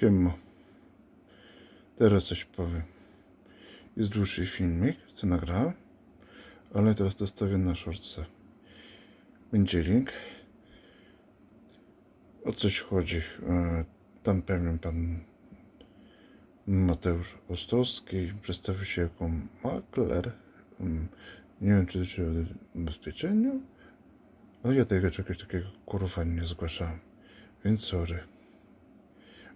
Siemmo. Teraz coś powiem. Jest dłuższy filmik, co nagrałem, ale teraz dostawię na shortce. Będzie link. O coś chodzi. E, Tam pewien pan Mateusz Ostowski przedstawił się jako makler. Mm, Nie wiem, czy czy o ubezpieczeniu, ale ja tego czegoś takiego kurwa nie zgłaszałem. Więc sorry.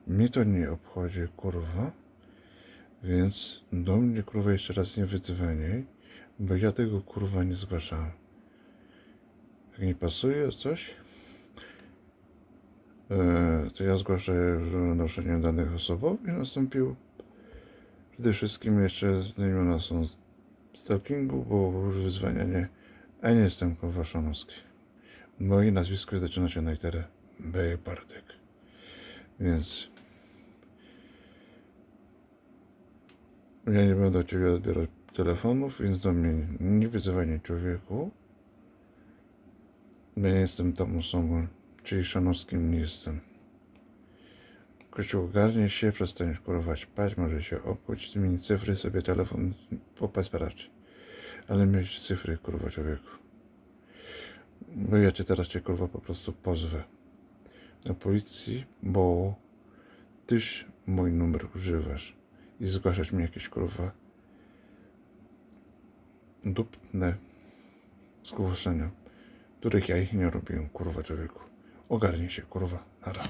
Mnie to nie obchodzi, kurwa. Więc do mnie, kurwa, jeszcze raz nie wydzwonię, bo ja tego, kurwa, nie zgłaszałem. Jak nie pasuje coś, e, to ja zgłaszę, że naruszenie danych osobowych nastąpiło. Przede wszystkim jeszcze znamiona są stalkingu, bo już wyzwanianie, a nie jestem, kurwa, Szanowski. Moje nazwisko zaczyna się na literę B. Bartek. Więc ja nie będę od ciebie odbierać telefonów, więc do mnie nie wyzywaj mnie człowieku. Ja nie jestem tą osobą, czyli szanowskim nie jestem. Kościół ogarnie się, przestaniesz kurować pać, może się opłuć, tymi cyfry sobie telefon popaść sprawdź. Ale mieć cyfry, kurwa, człowieku. Bo ja cię teraz cię, kurwa, po prostu pozwę na policji, bo tyś mój numer używasz i zgłaszasz mi jakieś kurwa dupne zgłoszenia, których ja ich nie robiłem, kurwa człowieku. Ogarnij się, kurwa, nara.